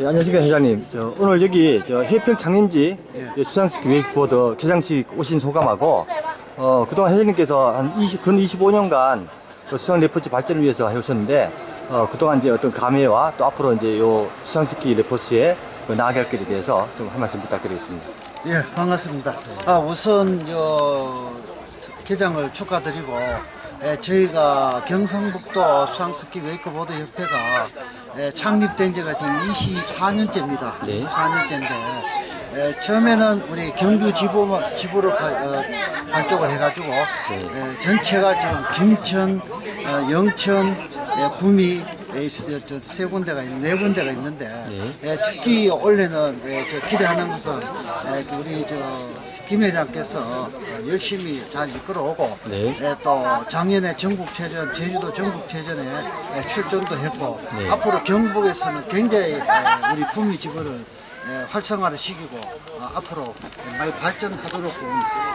예, 안녕하십니까 회장님. 저 오늘 여기 저 해평 장림지 예. 수상식 웨이크보드 개장식 오신 소감하고 어, 그동안 회장님께서 한 20, 근 25년간 그 수상 레포츠 발전을 위해서 해오셨는데 어, 그동안 이제 어떤 감회와 또 앞으로 이제 요 수상식기 레포츠에 그 나아갈 길에 대해서 좀 한 말씀 부탁드리겠습니다. 예, 반갑습니다. 아, 우선 저 개장을 축하드리고 예, 저희가 경상북도 수상스키 웨이크보드 협회가 예, 창립된 지가 지금 24년째입니다. 네. 24년째인데 예, 처음에는 우리 경주 지부 지부로 발, 어, 발족을 해가지고 예, 전체가 지금 김천, 어, 영천, 예, 구미 저세 군데가 있, 네 군데가 있는데 예, 특히 올해는 예, 저 기대하는 것은 예, 그 우리 저김 회장께서 어, 열심히 잘 이끌어오고 네. 예, 또 작년에 전국체전 제주도 전국체전에 예, 출전도 했고 네. 앞으로 경북에서는 굉장히 예, 우리 구미 지부를 예, 활성화를 시키고 어, 앞으로 많이 발전하도록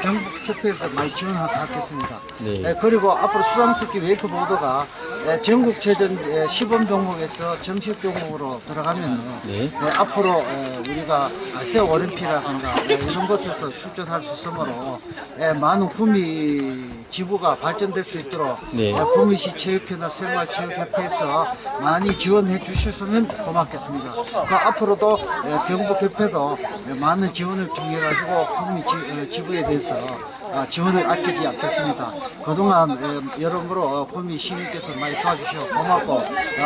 경북협회에서 많이 지원하겠습니다. 네. 예, 그리고 앞으로 수상스키 웨이크보드가 예, 전국체전 예, 시범 종목에서 정식 종목으로 들어가면은 네. 예, 앞으로 예, 우리가 아시아 올림피라든가 예, 이런 곳에서 출전할 수 있으므로 예, 많은 구미 지부가 발전될 수 있도록 네. 예, 구미시 체육회나 생활체육협회에서 많이 지원해 주셨으면 고맙겠습니다. 그 앞으로도 예, 경북협회도 예, 많은 지원을 통해 가지고 구미 지, 어, 지부에 대해서 아, 지원을 아끼지 않겠습니다. 그동안 예, 여러모로 어, 구미 시민께서 많이 도와주셔서 고맙고 어,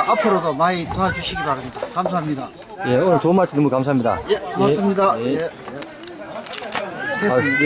앞으로도 많이 도와주시기 바랍니다. 감사합니다. 예, 오늘 좋은 말씀 너무 감사합니다. 예, 고맙습니다. 예, 예. 예, 예. 아, 됐습니다. 예.